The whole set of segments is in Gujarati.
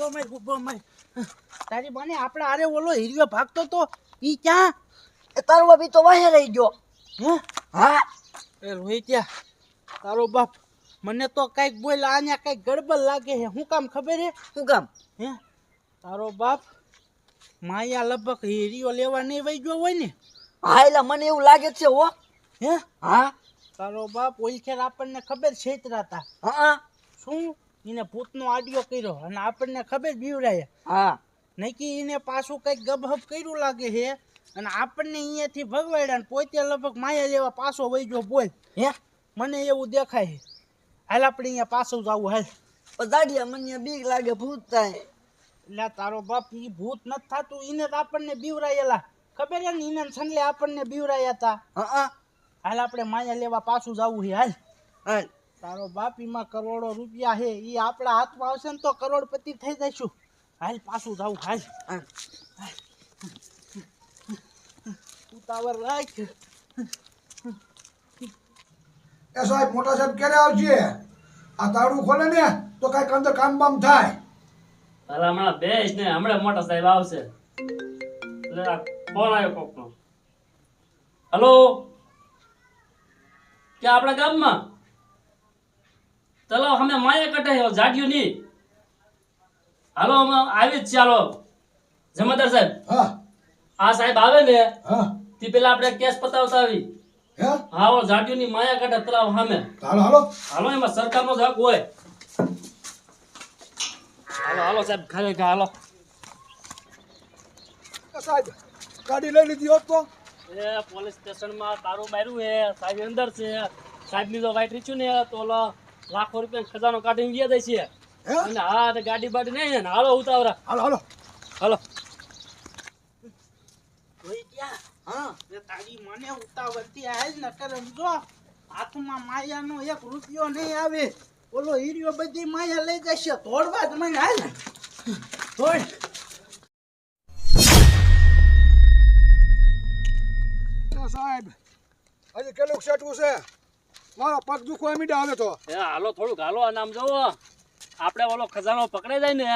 ઊભો મય ઊભો મય. તારી બને આપણે આરે ઓલો હીરિયો ભાગતો તો ઈ ક્યાં? એ તારો બાપ તો વાહે રહી ગયો. હે? હા? એ રોહિત્યા તારો બાપ મને તો કંઈક બોલ આને કંઈક ગડબડ લાગે હે શું કામ ખબર હે શું કામ? હે? તારો બાપ માયા લગભગ હીરિયો લેવા નહીં વહી ગયો હોય ને. હા એટલે મને એવું લાગે છે હો. હે? હા? તારો બાપ ઓલખેર આપણને ખબર છેતરાતા હા. શું? એને ભૂતનો આડિયો કર્યો અને આપણને ખબર બીવરાય હા. નક્કી એને પાછું કંઈક ગબહબ કર્યું લાગે છે અને આપણને અહીંયાથી ભગવાડ્યા પોતે લગભગ માયા લેવા પાછો વઈ ગયો બોલ. હે? મને એવું દેખાય. હાલ આપણે અહીંયા પાછું જવું હાલ. દાડિયા મને બીક લાગે ભૂત થાય. એટલે તારો બાપ ઈ ભૂત નથી થતું એને તો આપણને બીવરાયેલા ખબર છે ને એને ને આપણને બીવરાયા હતા હા હાલ આપણે માયા લેવા પાછું જવું છે હાલ. હા તારો બાપ એમાં કરોડો રૂપિયા છે એ આપણા હાથમાં આવશે ને તો કરોડપતિ થઈ જઈશું. હાલ પાછું જવું હાલ. ઉતાવળ રાખ. એ સાહેબ મોટા સાહેબ ક્યારે આવશે આ તાળું ખોલે ને તો કાંઈક અંદર કામ બામ થાય. અરે હમણાં બેસ ને હમણાં મોટા સાહેબ આવશે. ફોન આવ્યો કોકનો. હલો? ક્યાં આપણા ગામમાં? ચલો અમે માયા કટે જાડ્યું નહીં. હાલો અમે આવી જ ચાલો જમાદાર સાહેબ. હા. આ સાહેબ આવે ને હા. તે પેલા આપણે કેસ પતાવતા આવી. હા? જાડ્યું ની માયા કટે તલાવ સામે. હાલો હાલો. હાલો એમાં સરકારનો જ હક હોય. હાલો હાલો સાહેબ ખાલી હાલો. સાહેબ ગાડી લઈ લીધી હોત તો? એ પોલીસ સ્ટેશનમાં તારું માર્યું હે સાહેબ અંદર છે. સાહેબની જો વાઈટ રીચ્યું ને તો લાખો રૂપિયા ખજાનો કાઢીને ગયા જાય છે. અને હા તો ગાડી બાડી નહીં ને હાલો ઉતાવરા હાલો હાલો. હાલો. હા તારી મને ઉતાવળથી હાલ ન કરે જો હાથમાં માયાનો એક રૂપિયો નહીં આવે. ઓલો હીરિયો બધી માયા લઈ જશે તોડવા જ મને હાલ. તોડ. સાહેબ હજી કેટલું સેટવું છે? મારો પગ દુખવા મીડા આવે તો. એ હાલો થોડુંક હાલો આ નામ જોવો આપણે ઓલો ખજાનો પકડાઈ જાય ને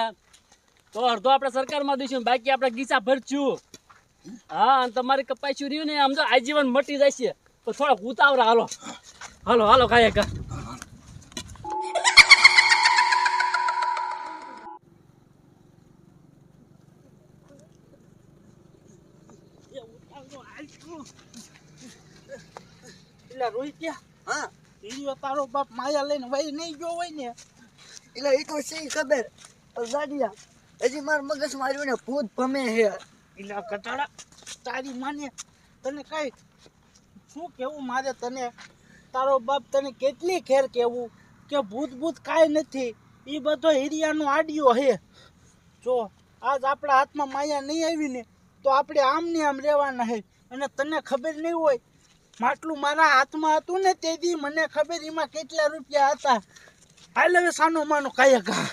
તો અડધો આપણે સરકારમાં દઈશું બાકી આપણે ગીચા ભરશું હા અને તમારી શું રહ્યું ને આમ તો આજીવન મટી જાય છે તો થોડાક ઉતાવળા હાલો. હાલો હાલો કાંઈ કા હાલ તું. એટલે રોહિત ગયા. હા. હીરિયો તારો બાપ માયા લઈને વહી નહીં ગયો હોય ને. એટલે એ તો શી ખબર? પણ હજી માર મગજ માર્યું ને ભૂત ભમે હે એટલે કટાડા તારી માને તને કઈ શું કેવું મારે તને? તારો બાપ તને કેટલી ખેર કેવું કે ભૂત ભૂત કાંઈ નથી. એ બધો હીરિયાનો આડિયો હે જો આજ આપણા હાથમાં માયા નહીં આવી ને તો આપણે આમ ને આમ રહેવાના હે અને તને ખબર નહીં હોય માટલું મારા હાથમાં હતું ને તે દી મને ખબર એમાં કેટલા રૂપિયા હતા. હાલ હવે સાનો માનો કાંઈ કા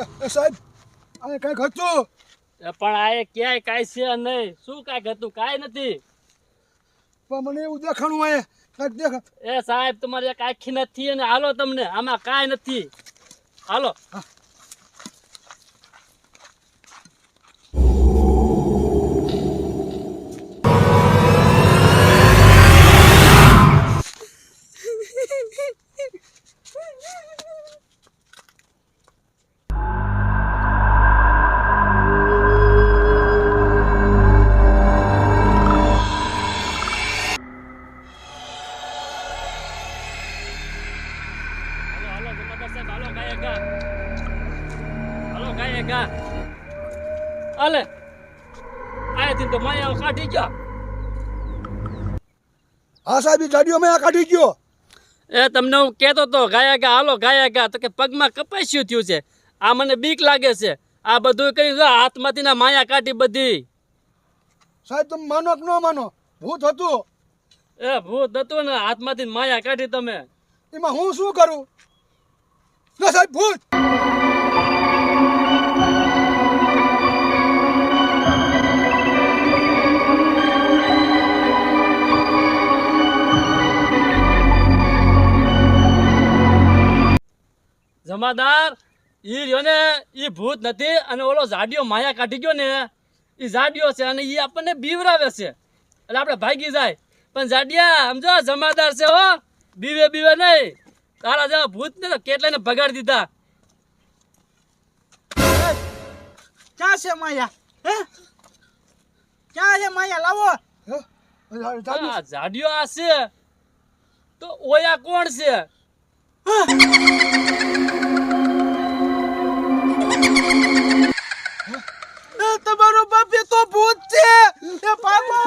એ, એ સાહેબ આ કંઈક હતું? પણ આ ક્યાંય કાંઈ છે નહીં. શું કાંઈક હતું? કાંઈ નથી. પણ મને એવું દેખાણું આ કાંઈક દેખા એ સાહેબ તમારી એક આખી નથી અને હાલો તમને. આમાં કાંઈ નથી. હાલો. હાલે આયાથી તો માયા કાઢી ગયા. હા સાહેબ ગાડીઓ મેં કાઢી ગયો. એ તમને હું કહેતો તો ગાયા ગા હાલો ગાયા ગા. તો કે પગમાં કપાસ્યું થયું છે. આ મને બીક લાગે છે. આ બધું કરી હાથમાંથી ના માયા કાઢી બધી. સાહેબ તમે માનો કે ન માનો? ભૂત હતું. એ ભૂત હતું ને હાથમાંથી માયા કાઢી તમે. એમાં હું શું કરું? ના સાહેબ ભૂત જમાદાર, ઈ રહ્યો ને, ઈ ભૂત નથી અને ઓલો ઝાડિયો માયા કાઢી ગયો ને એ ઝાડિયો છે અને એ આપણને બીવરાવે છે. એટલે આપણે ભાગી જાય. પણ ઝાડિયા સમજો જમાદાર છે હો, બીવે બીવે નહીં. તારા જેવા ભૂત ને તો કેટલાને ભગાડી દીધા. ક્યાં છે માયા? હે? ક્યાં છે માયા? લાવો. આ જાડિયો આ છે. તો ઓયા કોણ છે? તમારો બાપ એ તો ભૂત છે. એ ભાગો